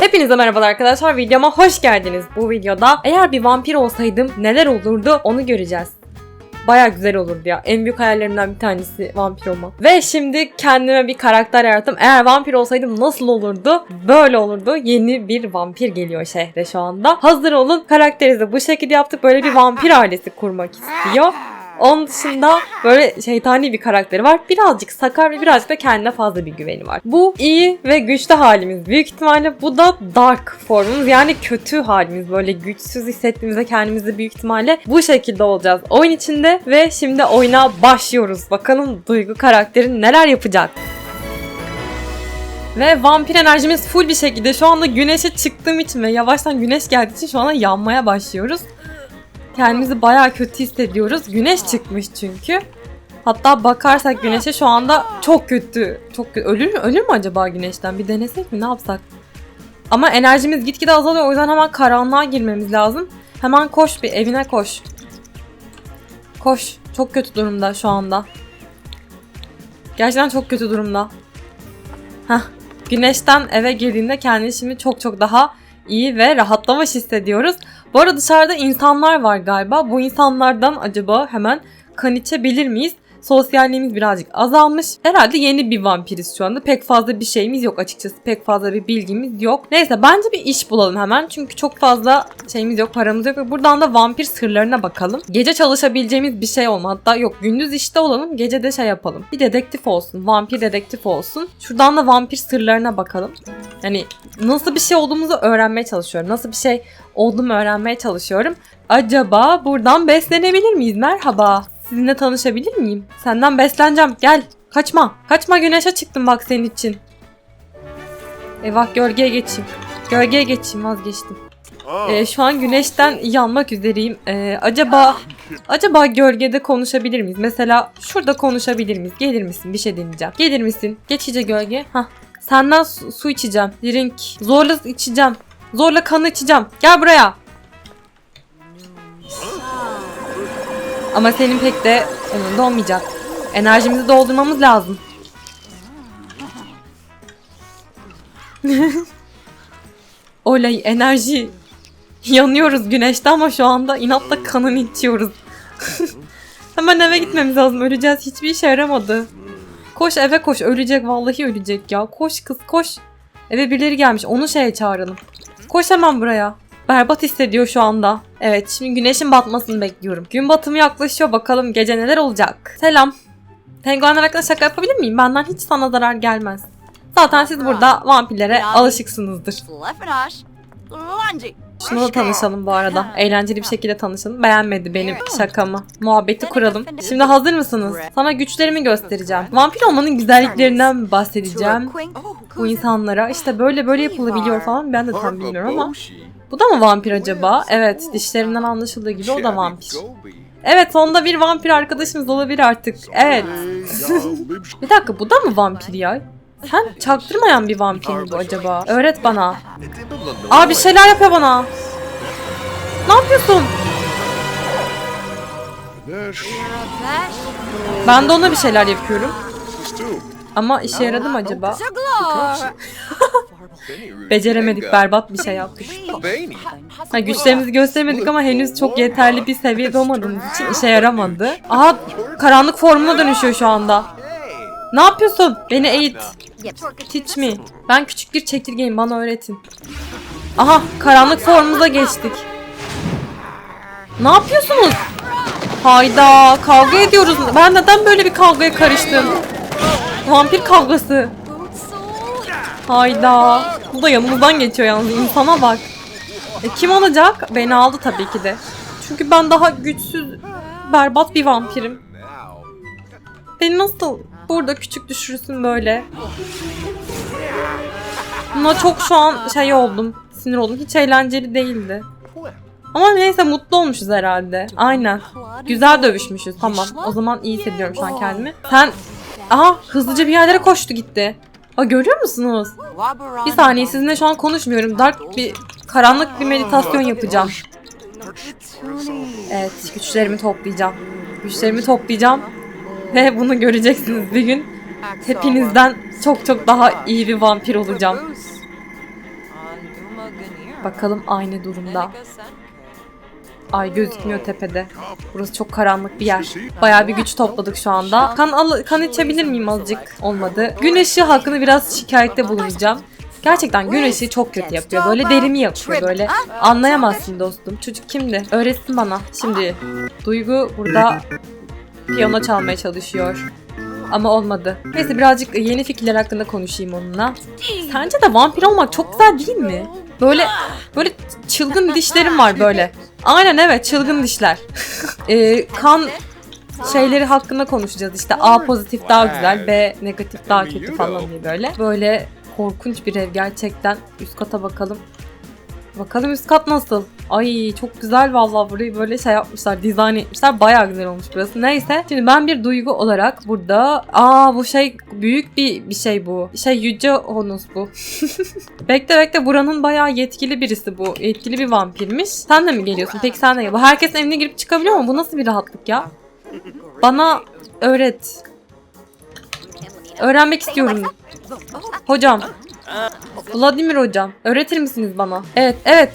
Hepinize merhabalar arkadaşlar. Videoma hoş geldiniz. Bu videoda eğer bir vampir olsaydım neler olurdu onu göreceğiz. Baya güzel olurdu ya. En büyük hayallerimden bir tanesi vampir olmak. Ve şimdi kendime bir karakter yarattım. Eğer vampir olsaydım nasıl olurdu? Böyle olurdu. Yeni bir vampir geliyor şehre şu anda. Hazır olun. Karakterimizi bu şekilde yaptık. Böyle bir vampir ailesi kurmak istiyor. Onun dışında böyle şeytani bir karakteri var. Birazcık sakar ve birazcık da kendine fazla bir güveni var. Bu iyi ve güçlü halimiz büyük ihtimalle. Bu da dark formumuz yani kötü halimiz. Böyle güçsüz hissettiğimizde kendimizi büyük ihtimalle bu şekilde olacağız oyun içinde. Ve şimdi oyuna başlıyoruz. Bakalım Duygu karakteri neler yapacak. Ve vampir enerjimiz full bir şekilde şu anda güneşe çıktığım için ve yavaştan güneş geldiği için şu anda yanmaya başlıyoruz. Kendimizi bayağı kötü hissediyoruz. Güneş çıkmış çünkü. Hatta bakarsak güneşe şu anda çok kötü. Çok kötü. Ölür mü? Ölür mü acaba güneşten? Bir denesek mi? Ne yapsak? Ama enerjimiz gitgide azalıyor. O yüzden hemen karanlığa girmemiz lazım. Hemen koş bir evine koş. Koş. Çok kötü durumda şu anda. Gerçekten çok kötü durumda. Heh. Güneşten eve girdiğinde kendini şimdi çok çok daha iyi ve rahatlamış hissediyoruz. Bu arada dışarıda insanlar var galiba. Bu insanlardan acaba hemen kan içebilir miyiz? Sosyalliğimiz birazcık azalmış. Herhalde yeni bir vampiriz şu anda. Pek fazla bir şeyimiz yok açıkçası. Pek fazla bir bilgimiz yok. Neyse bence bir iş bulalım hemen. Çünkü çok fazla şeyimiz yok, paramız yok. Buradan da vampir sırlarına bakalım. Gece çalışabileceğimiz bir şey olma. Hatta yok gündüz işte olalım. Gece de şey yapalım. Bir dedektif olsun. Vampir dedektif olsun. Şuradan da vampir sırlarına bakalım. Yani nasıl bir şey olduğumuzu öğrenmeye çalışıyorum. Nasıl bir şey olduğumu öğrenmeye çalışıyorum. Acaba buradan beslenebilir miyiz? Merhaba. Sizinle tanışabilir miyim? Senden besleneceğim. Gel. Kaçma. Kaçma güneşe çıktım bak senin için. Eyvah gölgeye geçeyim. Gölgeye geçeyim vazgeçtim. Ee, şu an güneşten yanmak üzereyim. Ee, acaba acaba gölgede konuşabilir miyiz? Mesela şurada konuşabilir miyiz? Gelir misin? Bir şey deneyeceğim. Gelir misin? Geç iyice gölge. Hah. Senden su, su içeceğim. Drink. Zorla içeceğim. Zorla kanı içeceğim. Gel buraya. Ama senin pek de umurunda olmayacak. Enerjimizi doldurmamız lazım. Olay enerji. Yanıyoruz güneşte ama şu anda inatla kanını içiyoruz. Hemen eve gitmemiz lazım. Öleceğiz. Hiçbir işe yaramadı. Koş eve koş. Ölecek. Vallahi ölecek ya. Koş kız koş. Eve birileri gelmiş. Onu şeye çağıralım. Koş hemen buraya. Berbat hissediyor şu anda. Evet şimdi güneşin batmasını bekliyorum. Gün batımı yaklaşıyor bakalım gece neler olacak. Selam. Penguenler hakkında şaka yapabilir miyim? Benden hiç sana zarar gelmez. Zaten siz burada vampirlere alışıksınızdır. Şuna da tanışalım bu arada. Eğlenceli bir şekilde tanışalım. Beğenmedi benim şakamı. Muhabbeti kuralım. Şimdi hazır mısınız? Sana güçlerimi göstereceğim. Vampir olmanın güzelliklerinden bahsedeceğim. Bu insanlara işte böyle böyle yapılabiliyor falan ben de tam bilmiyorum ama. Bu da mı vampir acaba? Evet dişlerinden anlaşıldığı gibi o da vampir. Evet sonunda bir vampir arkadaşımız olabilir artık. Evet. bir dakika bu da mı vampir ya? Sen çaktırmayan bir vampir mi bu acaba? Öğret bana. Aa bir şeyler yapıyor bana. Ne yapıyorsun? Ben de ona bir şeyler yapıyorum. Ama işe yaradı mı acaba? Beceremedik berbat bir şey yaptık. Ha, güçlerimizi göstermedik ama henüz çok yeterli bir seviyede olmadığımız için işe yaramadı. Aha karanlık formuna dönüşüyor şu anda. Ne yapıyorsun? Beni eğit. Teach me. Ben küçük bir çekirgeyim bana öğretin. Aha karanlık formumuza geçtik. Ne yapıyorsunuz? Hayda kavga ediyoruz. Ben neden böyle bir kavgaya karıştım? Vampir kavgası. Hayda. Bu da yanımızdan geçiyor yalnız. insana bak. E, kim olacak? Beni aldı tabii ki de. Çünkü ben daha güçsüz, berbat bir vampirim. Beni nasıl burada küçük düşürürsün böyle? Buna çok şu an şey oldum. Sinir oldum. Hiç eğlenceli değildi. Ama neyse mutlu olmuşuz herhalde. Aynen. Güzel dövüşmüşüz. Tamam. O zaman iyi hissediyorum şu an kendimi. Sen... Aha hızlıca bir yerlere koştu gitti. Aa, görüyor musunuz? Bir saniye sizinle şu an konuşmuyorum. Dark bir karanlık bir meditasyon yapacağım. Evet güçlerimi toplayacağım. Güçlerimi toplayacağım. Ve bunu göreceksiniz bir gün. Hepinizden çok çok daha iyi bir vampir olacağım. Bakalım aynı durumda. Ay gözükmüyor tepede. Burası çok karanlık bir yer. Bayağı bir güç topladık şu anda. Kan, al- kan içebilir miyim azıcık? Olmadı. Gün ışığı hakkında biraz şikayette bulunacağım. Gerçekten gün ışığı çok kötü yapıyor. Böyle derimi yapıyor böyle. Anlayamazsın dostum. Çocuk kimdi? Öğretsin bana. Şimdi Duygu burada piyano çalmaya çalışıyor. Ama olmadı. Neyse birazcık yeni fikirler hakkında konuşayım onunla. Sence de vampir olmak çok güzel değil mi? Böyle böyle çılgın dişlerim var böyle. Aynen evet çılgın dişler. Ee, kan şeyleri hakkında konuşacağız işte A pozitif daha güzel, B negatif daha kötü falan diye böyle. Böyle korkunç bir ev gerçekten. Üst kata bakalım. Bakalım üst kat nasıl? Ay çok güzel vallahi burayı böyle şey yapmışlar, dizayn etmişler. Bayağı güzel olmuş burası. Neyse. Şimdi ben bir duygu olarak burada aa bu şey büyük bir bir şey bu. Şey Yüce Honus bu. bekle bekle buranın bayağı yetkili birisi bu. Yetkili bir vampirmiş. Sen de mi geliyorsun? Peki sen de gel. Herkesin evine girip çıkabiliyor mu? Bu nasıl bir rahatlık ya? Bana öğret. Öğrenmek istiyorum. Hocam. Vladimir hocam. Öğretir misiniz bana? Evet, evet.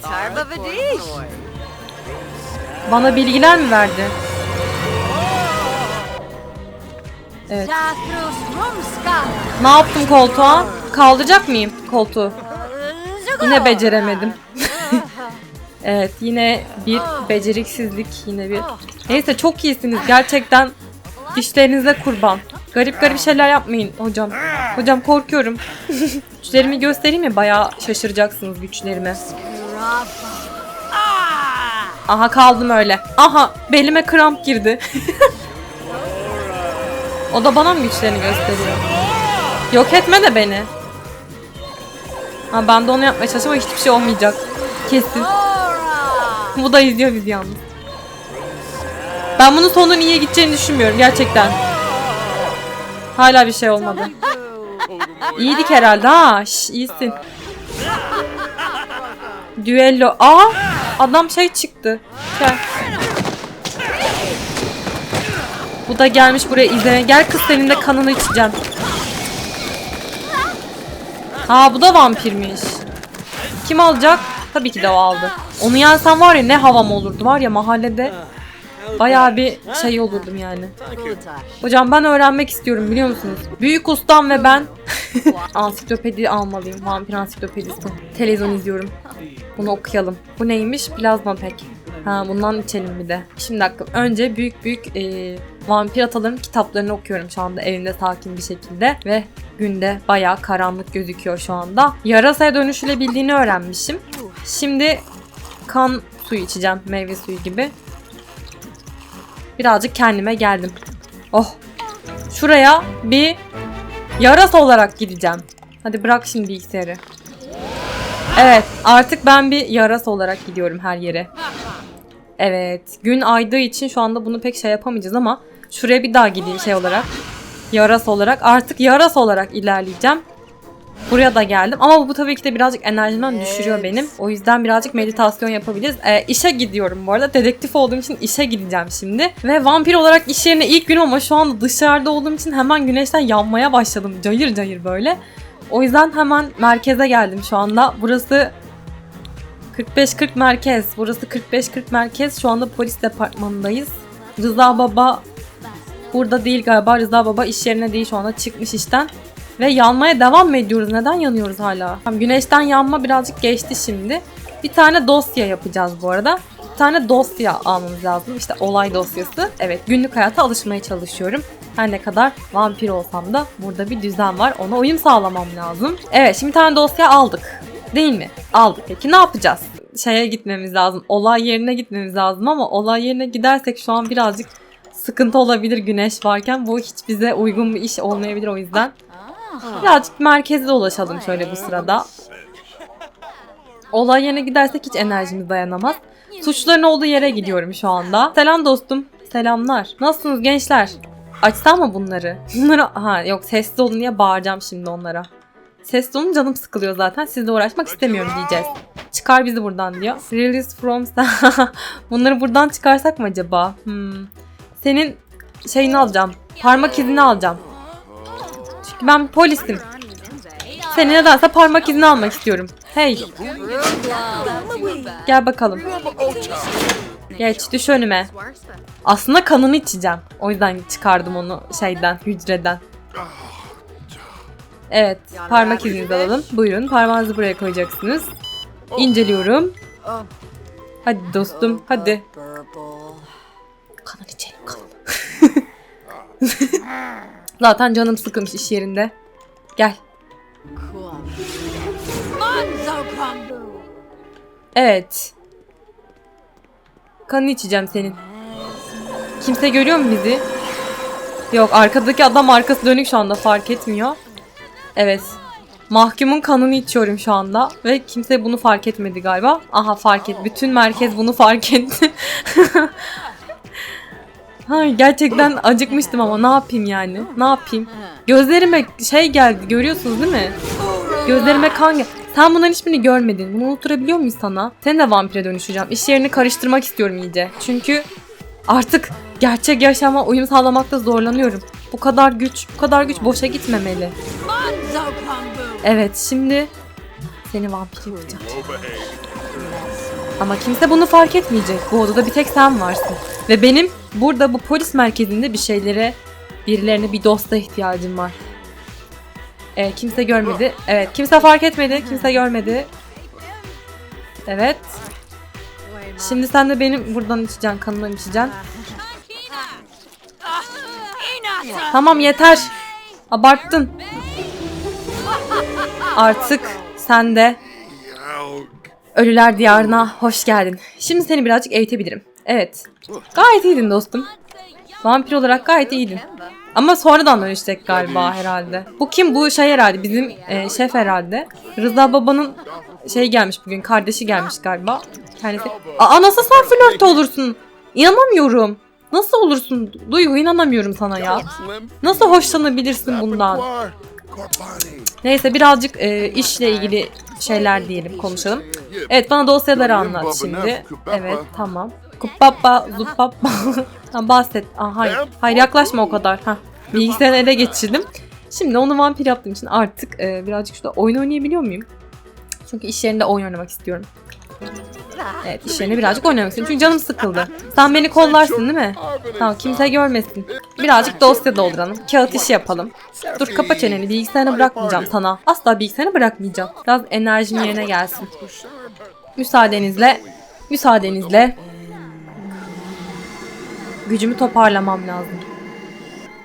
Bana bilgiler mi verdi? Evet. Ne yaptım koltuğa? Kaldıracak mıyım koltuğu? Yine beceremedim. Evet yine bir beceriksizlik yine bir. Neyse çok iyisiniz gerçekten dişlerinize kurban. Garip garip şeyler yapmayın hocam. Hocam korkuyorum. güçlerimi göstereyim mi? Bayağı şaşıracaksınız güçlerime. Aha kaldım öyle. Aha belime kramp girdi. o da bana mı güçlerini gösteriyor? Yok etme de beni. Ha, ben de onu yapmaya çalışıyorum ama hiçbir şey olmayacak. Kesin. Bu da izliyor bizi yalnız. Ben bunun sonunun iyiye gideceğini düşünmüyorum gerçekten. Hala bir şey olmadı. İyiydik herhalde ha. Şş, iyisin. Düello. Aa! Adam şey çıktı. Gel. Bu da gelmiş buraya izlemeye. Gel kız senin de kanını içeceğim. Aa bu da vampirmiş. Kim alacak? Tabii ki de o aldı. Onu yensem var ya ne havam olurdu var ya mahallede. Bayağı bir şey olurdum yani. Hocam ben öğrenmek istiyorum biliyor musunuz? Büyük ustam ve ben ansiklopedi almalıyım. Vampir ansiklopedisi. Televizyon izliyorum. Bunu okuyalım. Bu neymiş? Plazma pek. Ha bundan içelim bir de. Şimdi dakika. Önce büyük büyük e, vampir ataların kitaplarını okuyorum şu anda evimde sakin bir şekilde. Ve günde bayağı karanlık gözüküyor şu anda. Yarasaya dönüşülebildiğini öğrenmişim. Şimdi kan suyu içeceğim. Meyve suyu gibi. Birazcık kendime geldim. Oh. Şuraya bir yarasa olarak gideceğim. Hadi bırak şimdi bilgisayarı. Evet artık ben bir yarasa olarak gidiyorum her yere. Evet gün aydığı için şu anda bunu pek şey yapamayacağız ama şuraya bir daha gideyim şey olarak. Yarasa olarak artık yarasa olarak ilerleyeceğim. Buraya da geldim ama bu tabii ki de birazcık enerjimden düşürüyor benim. O yüzden birazcık meditasyon yapabiliriz. Ee, işe gidiyorum bu arada. Dedektif olduğum için işe gideceğim şimdi. Ve vampir olarak iş yerine ilk günüm ama şu anda dışarıda olduğum için hemen güneşten yanmaya başladım. Cayır cayır böyle. O yüzden hemen merkeze geldim şu anda. Burası 45-40 merkez. Burası 45-40 merkez. Şu anda polis departmanındayız. Rıza Baba burada değil galiba. Rıza Baba iş yerine değil şu anda çıkmış işten. Ve yanmaya devam mı ediyoruz? Neden yanıyoruz hala? Güneşten yanma birazcık geçti şimdi. Bir tane dosya yapacağız bu arada. Bir tane dosya almamız lazım. İşte olay dosyası. Evet günlük hayata alışmaya çalışıyorum. Her ne kadar vampir olsam da burada bir düzen var. Ona uyum sağlamam lazım. Evet şimdi bir tane dosya aldık. Değil mi? Aldık. Peki ne yapacağız? Şeye gitmemiz lazım. Olay yerine gitmemiz lazım ama olay yerine gidersek şu an birazcık sıkıntı olabilir güneş varken. Bu hiç bize uygun bir iş olmayabilir o yüzden. Birazcık merkeze ulaşalım şöyle bu sırada. Olay yerine gidersek hiç enerjimiz dayanamaz. Suçların olduğu yere gidiyorum şu anda. Selam dostum. Selamlar. Nasılsınız gençler? Açsam mı bunları? Bunları ha yok sessiz olun diye bağıracağım şimdi onlara. Sessiz olun canım sıkılıyor zaten. Sizle uğraşmak istemiyorum diyeceğiz. Çıkar bizi buradan diyor. Release from... Bunları buradan çıkarsak mı acaba? Hmm. Senin şeyini alacağım. Parmak izini alacağım. Ben polisim. Seni nedense parmak izini almak istiyorum. Hey gel bakalım. Geç düş önüme. Aslında kanını içeceğim. O yüzden çıkardım onu şeyden, hücreden. Evet, parmak izinizi alalım. Buyurun, parmağınızı buraya koyacaksınız. İnceliyorum. Hadi dostum, hadi. Kanını içelim, kan. Zaten canım sıkılmış iş yerinde. Gel. Evet. Kanını içeceğim senin. Kimse görüyor mu bizi? Yok arkadaki adam arkası dönük şu anda fark etmiyor. Evet. Mahkumun kanını içiyorum şu anda ve kimse bunu fark etmedi galiba. Aha fark et. Bütün merkez bunu fark etti. Hay gerçekten acıkmıştım ama ne yapayım yani? Ne yapayım? Gözlerime şey geldi görüyorsunuz değil mi? Gözlerime kan geldi. Sen bunların hiçbirini görmedin. Bunu unutturabiliyor muyuz sana? Seni de vampire dönüşeceğim. İş yerini karıştırmak istiyorum iyice. Çünkü artık gerçek yaşama uyum sağlamakta zorlanıyorum. Bu kadar güç, bu kadar güç boşa gitmemeli. Evet, şimdi seni vampir yapacağım. Ama kimse bunu fark etmeyecek. Bu odada bir tek sen varsın. Ve benim burada bu polis merkezinde bir şeylere, birilerine bir dosta ihtiyacım var. Evet, kimse görmedi. Evet, kimse fark etmedi. Kimse görmedi. Evet. Şimdi sen de benim buradan içeceksin, kanından içeceksin. Tamam yeter. Abarttın. Artık sen de Ölüler Diyarı'na hoş geldin. Şimdi seni birazcık eğitebilirim. Evet. Gayet iyiydin dostum. Vampir olarak gayet iyiydin. Ama sonradan dönüşecek galiba herhalde. Bu kim? Bu şey herhalde bizim e, şef herhalde. Rıza babanın şey gelmiş bugün kardeşi gelmiş galiba. Kendisi. Aa nasıl sen flört olursun? İnanamıyorum. Nasıl olursun? Duygu inanamıyorum sana ya. Nasıl hoşlanabilirsin bundan? Neyse birazcık e, işle ilgili şeyler diyelim konuşalım. Evet bana dosyaları anlat şimdi. Evet tamam. Kupappa, zupappa. Tamam, bahset. Aa, hayır. Hayır yaklaşma o kadar. Hah. Bilgisayarı ele geçirdim. Şimdi onu vampir yaptığım için artık e, birazcık şurada oyun oynayabiliyor muyum? Çünkü iş yerinde oyun oynamak istiyorum. Evet iş yerinde birazcık oynamak istiyorum. Çünkü canım sıkıldı. Sen beni kollarsın değil mi? Tamam kimse görmesin. Birazcık dosya dolduralım. Kağıt işi yapalım. Dur kapa çeneni. Bilgisayarını bırakmayacağım sana. Asla bilgisayarını bırakmayacağım. Biraz enerjim yerine gelsin. Müsaadenizle. Müsaadenizle. Gücümü toparlamam lazım.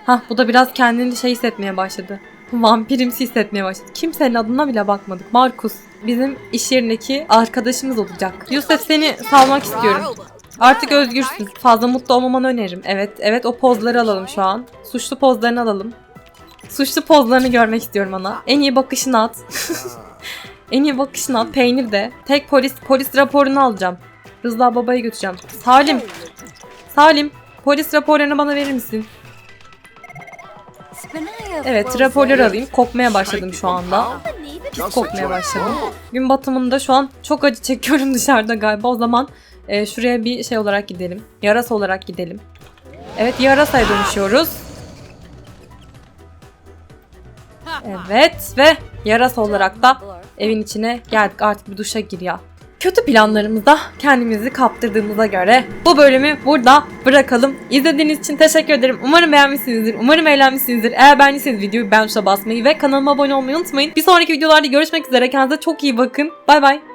Hah bu da biraz kendini şey hissetmeye başladı. Vampirimsi hissetmeye başladı. Kimsenin adına bile bakmadık. Markus bizim iş yerindeki arkadaşımız olacak. Yusuf seni salmak istiyorum. Artık özgürsün. Fazla mutlu olmamanı öneririm. Evet, evet o pozları alalım şu an. Suçlu pozlarını alalım. Suçlu pozlarını görmek istiyorum ana. En iyi bakışını at. en iyi bakışını at. Peynir de. Tek polis polis raporunu alacağım. Rıza babayı götüreceğim. Salim. Salim. Polis raporlarını bana verir misin? Evet raporları alayım. Kokmaya başladım şu anda. Pis kokmaya başladım. Gün batımında şu an çok acı çekiyorum dışarıda galiba. O zaman e, şuraya bir şey olarak gidelim. Yarasa olarak gidelim. Evet yarasaya dönüşüyoruz. Evet ve yarasa olarak da evin içine geldik. Artık bir duşa gir ya. Kötü planlarımızda kendimizi kaptırdığımıza göre bu bölümü burada bırakalım. İzlediğiniz için teşekkür ederim. Umarım beğenmişsinizdir. Umarım eğlenmişsinizdir. Eğer beğendiyseniz videoyu beğen tuşuna basmayı ve kanalıma abone olmayı unutmayın. Bir sonraki videolarda görüşmek üzere. Kendinize çok iyi bakın. Bay bay.